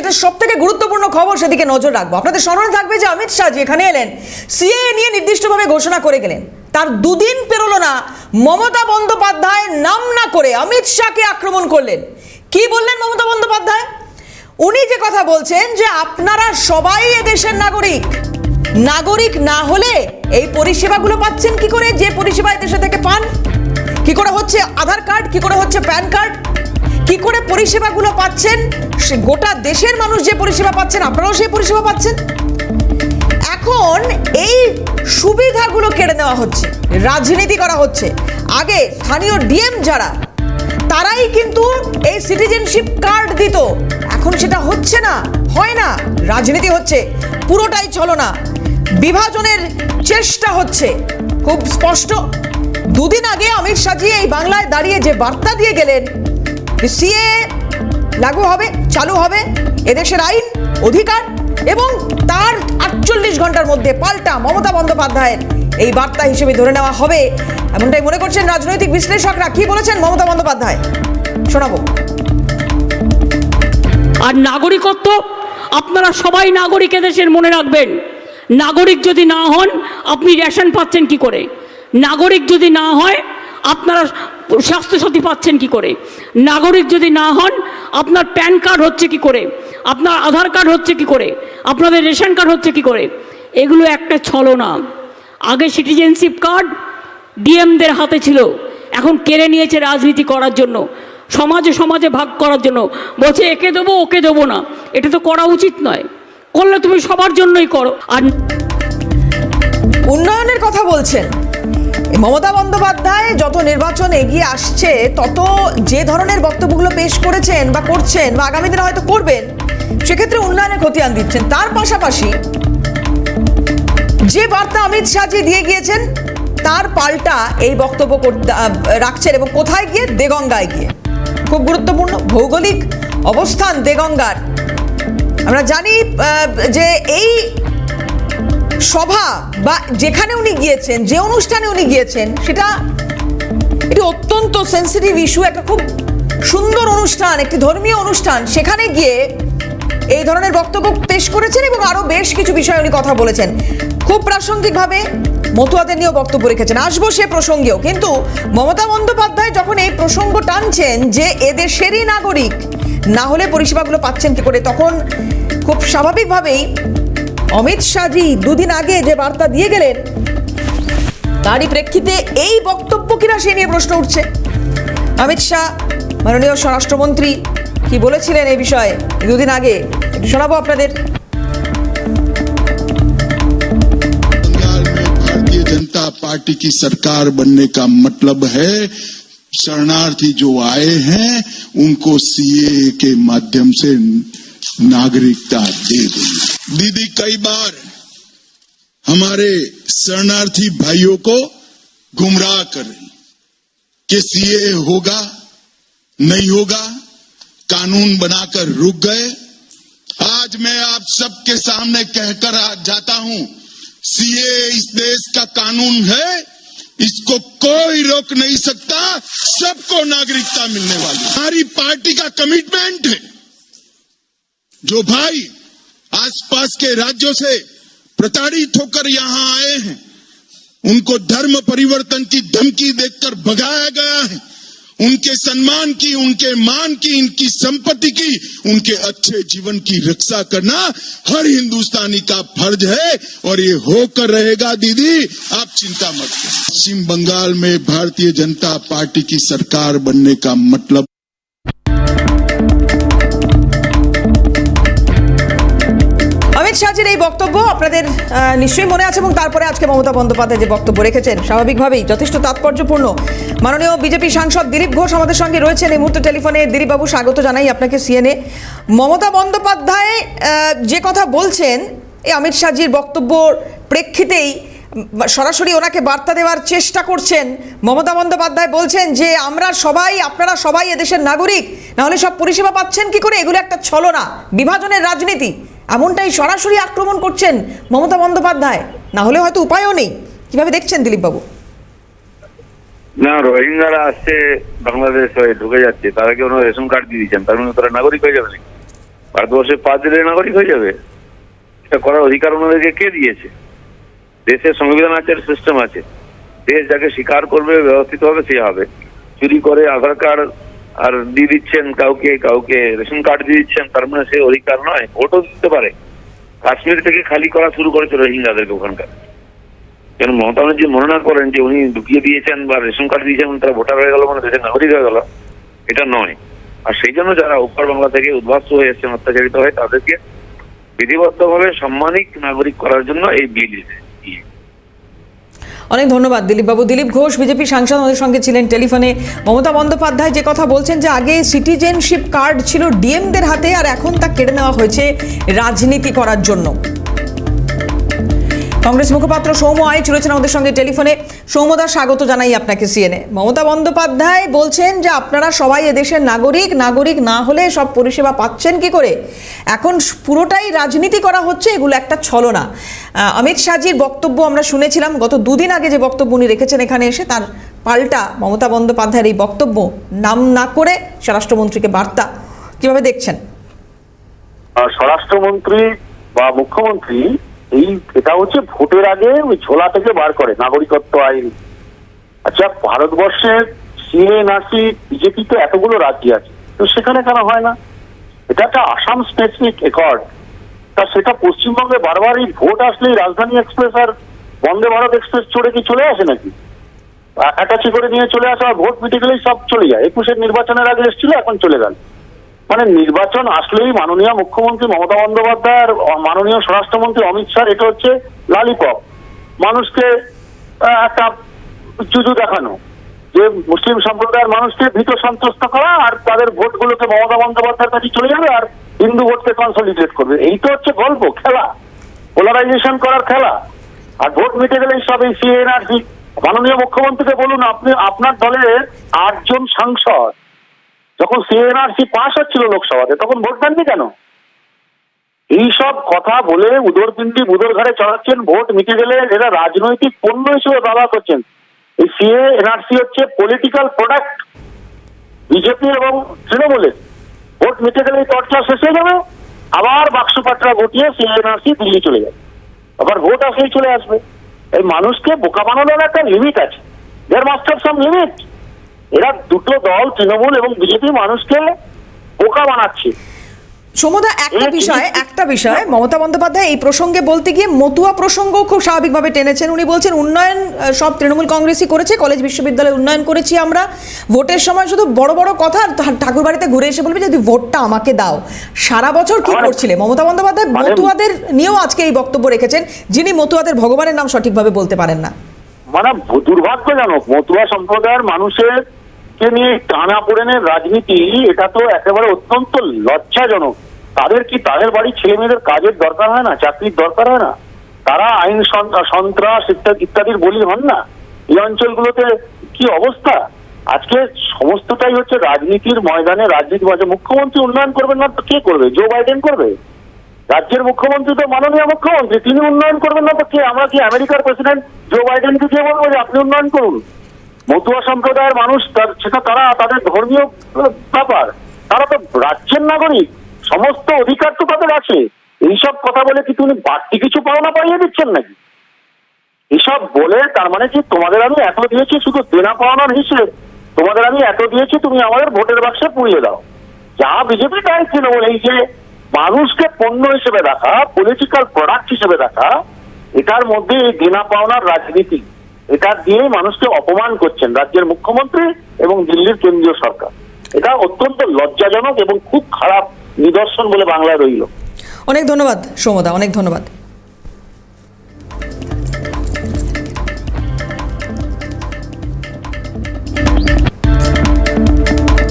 যেটা সব থেকে গুরুত্বপূর্ণ খবর সেদিকে নজর রাখব। আপনাদের স্মরণে থাকবে যে অমিত শাহ যেখানে এলেন সিএ নিয়ে নির্দিষ্টভাবে ঘোষণা করে গেলেন। তার দুদিন পেরোলো না, মমতা বন্দ্যোপাধ্যায় নাম না করে অমিত শাহকে আক্রমণ করলেন। কি বললেন মমতা বন্দ্যোপাধ্যায়? উনি যে কথা বলছেন যে আপনারা সবাই এদেশের নাগরিক। নাগরিক না হলে এই পরিষেবাগুলো পাচ্ছেন কি করে? যে পরিষেবা এদেশে থেকে পান। কি করে হচ্ছে আধার কার্ড? কি করে হচ্ছে প্যান কার্ড? কি করে পরিষেবাগুলো পাচ্ছেন? সে গোটা দেশের মানুষ যে পরিষেবা পাচ্ছেন, আপনারাও সেই পরিষেবা পাচ্ছেন? এখন এই সুবিধাগুলো কেড়ে নেওয়া হচ্ছে, রাজনীতি করা হচ্ছে। আগে স্থানীয় ডিএম যারা, তারাই কিন্তু এই সিটিজেনশিপ কার্ড দিত। এখন সেটা হচ্ছে না, হয় না, রাজনীতি হচ্ছে, পুরোটাই চলো না। বিভাজনের চেষ্টা হচ্ছে, খুব স্পষ্ট। দুদিন আগে অমিত শাহজি এই বাংলায় দাঁড়িয়ে যে বার্তা দিয়ে গেলেন সিএ লাগু হবে, চালু হবে, এদেশের আইন, অধিকার এবং তার আটচল্লিশ ঘণ্টার মধ্যে পাল্টা মমতা বন্দ্যোপাধ্যায়ের এই বার্তা হিসেবে ধরে নেওয়া হবে। এমনটাই মনে করছেন রাজনৈতিক বিশ্লেষকরা। কি বলেছেন মমতা বন্দ্যোপাধ্যায়? শোনাবো। আর নাগরিকত্ব, আপনারা সবাই নাগরিক এদেশের মনে রাখবেন। নাগরিক যদি না হন, আপনি রেশন পাচ্ছেন কি করে? নাগরিক যদি না হয়, আপনারা স্বাস্থ্যসাথী পাচ্ছেন কি করে? নাগরিক যদি না হন, আপনার প্যান কার্ড হচ্ছে কি করে? আপনার আধার কার্ড হচ্ছে কি করে? আপনাদের রেশন কার্ড হচ্ছে কি করে? এগুলো একটা ছলনা। আগে সিটিজেনশিপ কার্ড ডিএমদের হাতে ছিল। এখন কেড়ে নিয়েছে রাজনীতি করার জন্য। সমাজে সমাজে ভাগ করার জন্য। বলছে, একে দেবো, ওকে দেবো না। এটা তো করা উচিত নয়। করলে তুমি সবার জন্যই করো। আর উন্নয়নের কথা বলছেন। মমতা বন্দ্যোপাধ্যায় যত নির্বাচন এগিয়ে আসছে, তত যে ধরনের বক্তব্যগুলো পেশ করেছেন বা করছেন বা আগামী দিনে হয়তো করবেন, সেক্ষেত্রে উন্নয়নের খতিয়ান দিচ্ছেন। তার পাশাপাশি যে বার্তা অমিত শাহজি দিয়ে গিয়েছেন, তার পাল্টা এই বক্তব্য রাখছেন এবং কোথায় গিয়ে? দেগঙ্গায় গিয়ে। খুব গুরুত্বপূর্ণ ভৌগোলিক অবস্থান দেগঙ্গার। আমরা জানি যে এই সভা বা যেখানে উনি গিয়েছেন, যে অনুষ্ঠানে উনি গিয়েছেন, সেটা এটি অত্যন্ত সেন্সিটিভ ইস্যু একটা খুব সুন্দর অনুষ্ঠান, একটি ধর্মীয় অনুষ্ঠান। সেখানে গিয়ে এই ধরনের বক্তব্য পেশ করেছেন এবং আরও বেশ কিছু বিষয়ে উনি কথা বলেছেন। খুব প্রাসঙ্গিকভাবে মতুয়াদের নিয়েও বক্তব্য রেখেছেন। আসব সে প্রসঙ্গেও। কিন্তু মমতা বন্দ্যোপাধ্যায় যখন এই প্রসঙ্গ টানছেন যে এদেশেরই নাগরিক, না হলে পরিষেবাগুলো পাচ্ছেন কি করে, তখন খুব স্বাভাবিকভাবেই অমিত শাহজি দুদিন আগে যে বার্তা দিয়ে গেলেন তারই প্রেক্ষিতে এই বক্তব্য কিনা সে নিয়ে প্রশ্ন উঠছে অমিত শাহ মাননীয় স্বরাষ্ট্রমন্ত্রী কি বলেছিলেন এই বিষয়ে দুদিন আগে একটু শোনাবো আপনাদের बंगाल में भारतीय जनता पार्टी की सरकार बनने का मतलब है शरणार्थी जो आए हैं उनको सीए के माध्यम से नागरिकता दे देंगे दीदी, कई बार हमारे शरणार्थी भाइयों को गुमराह कर रही कि सीए होगा, नहीं होगा, कानून बनाकर रुक गए। आज मैं आप सबके सामने कहकर जाता हूँ, सीए इस देश का कानून है, इसको कोई रोक नहीं सकता, सबको नागरिकता मिलने वाली हमारी पार्टी का कमिटमेंट है, जो भाई आसपास के राज्यों से प्रताड़ित होकर यहाँ आए हैं। उनको धर्म परिवर्तन की धमकी देकर भगाया गया है। उनके सम्मान की, उनके मान की, इनकी संपत्ति की, उनके अच्छे जीवन की रक्षा करना हर हिंदुस्तानी का फ़र्ज़ है और ये होकर रहेगा, दीदी। आप चिंता मत पश्चिम बंगाल में भारतीय जनता पार्टी की सरकार बनने का मतलब অমিত শাহজির এই বক্তব্য আপনাদের নিশ্চয়ই মনে আছে এবং তারপরে আজকে মমতা বন্দ্যোপাধ্যায় যে বক্তব্য রেখেছেন, স্বাভাবিকভাবেই যথেষ্ট তাৎপর্যপূর্ণ। মাননীয় বিজেপি সাংসদ দিলীপ ঘোষ আমাদের সঙ্গে রয়েছেন। এই মুহূর্তে টেলিফোনে দিলীপবাবু, স্বাগত জানাই আপনাকে সিএনএ মমতা বন্দ্যোপাধ্যায় যে কথা বলছেন, এই অমিত শাহজির বক্তব্যর প্রেক্ষিতেই সরাসরি ওনাকে বার্তা দেওয়ার চেষ্টা করছেন। মমতা বন্দ্যোপাধ্যায় বলছেন যে, আমরা সবাই, আপনারা সবাই এদেশের নাগরিক। নাহলে সব পরিষেবা পাচ্ছেন কি করে? এগুলো একটা ছলনা। বিভাজনের রাজনীতি। এমনটাই সরাসরি আক্রমণ করছেন মমতা বন্দ্যোপাধ্যায়। না হলে হয়তো উপায়ও নেই। কীভাবে দেখছেন দিলীপবাবু? না, রোহিঙ্গারা আসছে বাংলাদেশ হয়ে ঢুকে যাচ্ছে। তারা কি রেশন কার্ড দিয়ে দিচ্ছেন তার মানে তারা নাগরিক হয়ে যাবে নাকি? ভারতবর্ষের পাঁচ দিনের নাগরিক হয়ে যাবে। এটা করার অধিকার ওনাদেরকে কে দিয়েছে? দেশের সংবিধান আছে সিস্টেম আছে। দেশ যাকে স্বীকার করবে, ব্যবস্থিত হবে, সে হবে। চুরি করে আধার কার্ড আর দিয়ে দিচ্ছেন কাউকে কাউকে রেশন কার্ড দিয়ে দিচ্ছেন, তার মানে সে অধিকার নয়, ভোটও দিতে পারে। কাশ্মীর থেকে খালি করা শুরু করেছে রোহিঙ্গাদেরকে ওখানকার। কেন মমতা ব্যানার্জি মনে না করেন যে উনি ঢুকিয়ে দিয়েছেন বা রেশন কার্ড দিয়েছেন তারা ভোটার হয়ে গেল মানে দেশের নাগরিক হয়ে গেল, এটা নয়। আর সেই জন্য যারা উত্তর বাংলা থেকে উদ্বাস্ত হয়ে এসেছেন, অত্যাচারিত হয়ে, তাদেরকে বিধিবদ্ধভাবে সাম্মানিক নাগরিক করার জন্য এই বিল অনেক ধন্যবাদ, দিলীপবাবু। দিলীপ ঘোষ বিজেপি সাংসদ, আমাদের সঙ্গে ছিলেন টেলিফোনে। মমতা বন্দ্যোপাধ্যায় যে কথা বলছেন যে আগে সিটিজেনশিপ কার্ড ছিল ডিএমদের হাতে, আর এখন তা কেড়ে নেওয়া হয়েছে রাজনীতি করার জন্য। কংগ্রেস মুখপাত্র সৌম আইচ রয়েছেন আমাদের সঙ্গে টেলিফোনে। সৌমদা স্বাগত জানাই আপনাকে সিএনএ মমতা বন্দ্যোপাধ্যায় বলছেন যে, আপনারা সবাই এদেশের নাগরিক নাগরিক না হলে সব পরিষেবা পাচ্ছেন কি করে? এখন পুরোটাই রাজনীতি করা হচ্ছে, এগুলো একটা ছলনা। অমিত শাহজির বক্তব্য আমরা শুনেছিলাম, গত দুদিন আগে যে বক্তব্য উনি রেখেছেন এখানে এসে, তার পাল্টা মমতা বন্দ্যোপাধ্যায়ের এই বক্তব্য নাম না করে স্বরাষ্ট্রমন্ত্রীকে বার্তা। কীভাবে দেখছেন? স্বরাষ্ট্রমন্ত্রী বা মুখ্যমন্ত্রী এই এটা হচ্ছে ভোটের আগে ওই ঝোলা থেকে বার করে নাগরিকত্ব আইন। আচ্ছা ভারতবর্ষের সিএনআরসি বিজেপি তো এতগুলো রাজ্য আছে, তো সেখানে কেন হয় না? এটা একটা আসাম স্পেসিফিক রেকর্ড তা সেটা পশ্চিমবঙ্গে বারবার এই ভোট আসলেই রাজধানী এক্সপ্রেস আর বন্দে ভারত এক্সপ্রেস চড়ে কি চলে আসে নাকি? অ্যাটাচি করে নিয়ে চলে আসা ভোট মিটে গেলেই সব চলে যায়। একুশের নির্বাচনের আগে এসেছিল, এখন চলে গেল। মানে নির্বাচন আসলেই মাননীয় মুখ্যমন্ত্রী মমতা বন্দ্যোপাধ্যায় আর মাননীয় স্বরাষ্ট্রমন্ত্রী অমিত শাহ, এটা হচ্ছে লালিপপ। মানুষকে একটা জুজু দেখানো। যে মুসলিম সম্প্রদায়ের মানুষকে ভীত সন্ত্রস্ত করা আর তাদের ভোটগুলোকে মমতা বন্দ্যোপাধ্যায়ের কাছে চলে যাবে আর হিন্দু ভোটকে কনসলিডেট করবে। এই তো হচ্ছে গল্প, খেলা। পোলারাইজেশন করার খেলা। আর ভোট মিটে গেলেই সব এই সিএনআরসি মাননীয় মুখ্যমন্ত্রীকে বলুন, আপনি আপনার দলের আটজন সাংসদ যখন সিএনআরসি পাশ হচ্ছিল লোকসভাতে, তখন ভোট দেননি কেন? এইসব কথা বলে উদর উদরপিন্ডি বুদর ঘাড়ে চড়াচ্ছেন, ভোট মিটে গেলে এরা রাজনৈতিক পণ্য হিসেবে ব্যবহার করছেন। এই সিএ এনআরসি হচ্ছে পলিটিক্যাল প্রোডাক্ট বিজেপি এবং তৃণমূলের। ভোট মিটে গেলে চর্চা শেষ হয়ে যাবে। আবার বাক্স পাটরা গটিয়ে সিএনআরসি দিল্লি চলে যাবে। আবার ভোট আসলেই চলে আসবে। এই মানুষকে বোকা বানানোর একটা লিমিট আছে। দেয়ার মাস্টার সাম লিমিট এরা দুটো দল তৃণমূল এবং বিজেপি মানুষকে বোকা বানাচ্ছে। সমুদা একটা বিষয় একটা বিষয় মমতা বন্দ্যোপাধ্যায় এই প্রসঙ্গে বলতে গিয়ে মতুয়া প্রসঙ্গ খুব স্বাভাবিকভাবে টেনেছেন। উনি বলছেন উন্নয়ন সব তৃণমূল কংগ্রেসই করেছে কলেজ বিশ্ববিদ্যালয়ে উন্নয়ন করেছি আমরা। ভোটের সময় শুধু বড় বড় কথা ঠাকুর বাড়িতে ঘুরে এসে বলবে যদি ভোটটা আমাকে দাও। সারা বছর কি মানে- করছিলে? মমতা বন্দ্যোপাধ্যায় মানে- মতুয়াদের নিয়েও আজকে এই বক্তব্য রেখেছেন যিনি মতুয়াদের ভগবানের নাম সঠিকভাবে বলতে পারেন না। মানে দুর্ভাগ্যজনক মতুয়া সম্প্রদায়ের মানুষের কে নিয়ে টানা পোড়েনের রাজনীতি, এটা তো একেবারে অত্যন্ত লজ্জাজনক। তাদের কি তাদের বাড়ির ছেলে মেয়েদের কাজের দরকার হয় না, চাকরির দরকার হয় না? তারা আইন সন্ত্রাস ইত্যাদি, ইত্যাদির বলি হন না? এই অঞ্চলগুলোতে কি অবস্থা? আজকে সমস্তটাই হচ্ছে রাজনীতির ময়দানে রাজনীতি মাঝে মুখ্যমন্ত্রী উন্নয়ন করবেন না তো কে করবে? জো বাইডেন করবে? রাজ্যের মুখ্যমন্ত্রী তো মাননীয় মুখ্যমন্ত্রী, তিনি উন্নয়ন করবেন না তো কে? আমরা কি আমেরিকার প্রেসিডেন্ট জো বাইডেনকে কে বলব যে আপনি উন্নয়ন করুন? মতুয়া সম্প্রদায়ের মানুষ, তার- সেটা তারা, তাদের ধর্মীয় ব্যাপার। তারা তো রাজ্যের নাগরিক, সমস্ত অধিকার তো তাদের আছে। এইসব কথা বলে কি তুমি বাড়তি কিছু পাওনা পাইয়ে দিচ্ছেন নাকি? এসব বলে, তার মানে কি তোমাদের আমি এত দিয়েছি শুধু দেনা পাওনার হিসেবে? তোমাদের আমি এত দিয়েছি, তুমি আমাদের ভোটের বাক্সে পুড়িয়ে দাও। যা বিজেপি তাই তৃণমূল, এই যে মানুষকে পণ্য হিসেবে দেখা পলিটিক্যাল প্রোডাক্ট হিসেবে দেখা, এটার মধ্যে এই দেনা পাওনার রাজনীতি। এটা দিয়ে মানুষকে অপমান করছেন রাজ্যের মুখ্যমন্ত্রী এবং দিল্লির কেন্দ্রীয় সরকার। এটা অত্যন্ত লজ্জাজনক এবং খুব খারাপ নিদর্শন বলে বাংলায় রইল। অনেক ধন্যবাদ সমদা অনেক ধন্যবাদ।